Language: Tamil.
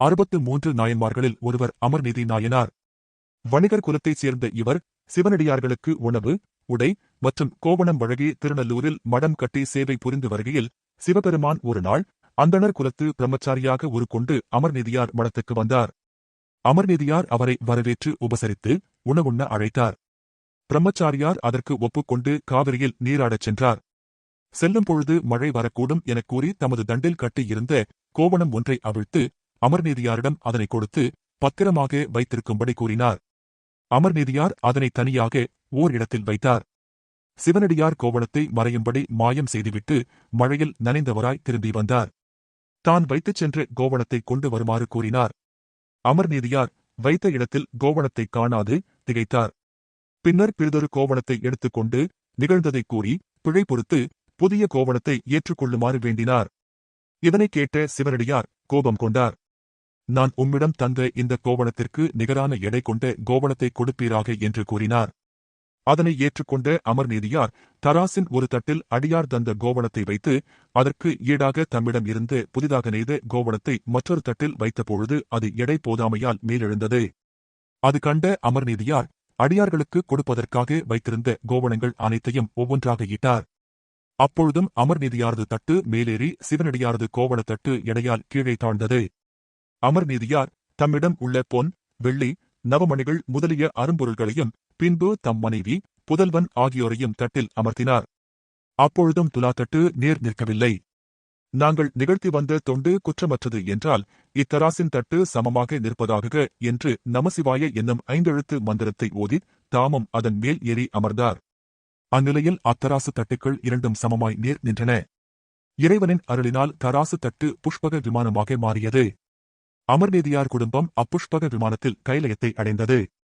அறுபத்து மூன்று நாயன்மார்களில் ஒருவர் அமர்நீதி நாயனார். வணிகர் குலத்தைச் சேர்ந்த இவர் சிவனடியார்களுக்கு உணவு உடை மற்றும் கோவணம் வழங்கி திருநல்லூரில் மடம் கட்டி சேவை புரிந்து வருகையில் சிவபெருமான் ஒரு நாள் அந்தணர் குலத்து பிரம்மச்சாரியாக உருக்கொண்டு அமர்நீதியார் மடத்துக்கு வந்தார். அமர்நீதியார் அவரை வரவேற்று உபசரித்து உணவுண்ண அழைத்தார். பிரம்மச்சாரியார் அதற்கு ஒப்புக்கொண்டு காவிரியில் நீராடச் சென்றார். செல்லும் பொழுது மழை வரக்கூடும் எனக் கூறி தமது தண்டில் கட்டியிருந்த கோவணம் ஒன்றை அவிழ்த்து அமர்நீதியாரிடம் அதனை கொடுத்து பத்திரமாக வைத்திருக்கும்படி கூறினார். அமர்நீதியார் அதனை தனியாக ஓர் இடத்தில் வைத்தார். சிவனடியார் கோவணத்தை மறையும்படி மாயம் செய்துவிட்டு மழையில் நனைந்தவராய் திரும்பி வந்தார். தான் வைத்துச் சென்று கோவணத்தை கொண்டு வருமாறு கூறினார். அமர்நீதியார் வைத்த இடத்தில் கோவணத்தைக் காணாது திகைத்தார். பின்னர் பிறிதொரு கோவணத்தை எடுத்துக்கொண்டு நிகழ்ந்ததைக் கூறி பிழை பொறுத்து புதிய கோவணத்தை ஏற்றுக்கொள்ளுமாறு வேண்டினார். இதனைக் கேட்ட சிவனடியார் கோபம் கொண்டார். நான் உம்மிடம் தந்த இந்த கோவணத்திற்கு நிகரான எடை கொண்ட கோவணத்தை கொடுப்பீராக என்று கூறினார். அதனை ஏற்றுக்கொண்ட அமர்நீதியார் தராசின் ஒரு தட்டில் அடியார் தந்த கோவணத்தை வைத்து அதற்கு ஈடாக தம்மிடம் இருந்து புதிதாக நெய்த கோவணத்தை மற்றொரு தட்டில் வைத்தபொழுது அது எடை போதாமையால் மேலெழுந்தது அது கண்ட அமர்நீதியார் அடியார்களுக்கு கொடுப்பதற்காக வைத்திருந்த கோவணங்கள் அனைத்தையும் ஒவ்வொன்றாக ஈட்டார் அப்பொழுதும் அமர்நீதியாரது தட்டு மேலேறி சிவனடியாரது கோவணத்தட்டு எடையால் கீழே தாழ்ந்தது. அமர்நீதியார் தம்மிடம் உள்ள பொன் வெள்ளி நவமணிகள் முதலிய அரும்பொருள்களையும் பின்பு தம் மனைவி புதல்வன் ஆகியோரையும் தட்டில் அமர்த்தினார். அப்பொழுதும் துலாத்தட்டு நேர் நிற்கவில்லை. நாங்கள் நிகழ்த்தி வந்த தொண்டு குற்றமற்றது என்றால் இத்தராசின் தட்டு சமமாக நிற்பதாக என்று நமசிவாய என்னும் ஐந்தெழுத்து மந்திரத்தை ஓதி தாமும் அதன் மேல் ஏறி அமர்ந்தார். அந்நிலையில் அத்தராசு தட்டுக்கள் இரண்டும் சமமாய் நேர் நின்றன. இறைவனின் அருளினால் தராசு தட்டு புஷ்பக விமானமாக மாறியது. அமர்நீதியார் குடும்பம் அப்புஷ்பக விமானத்தில் கைலயத்தை அடைந்தது.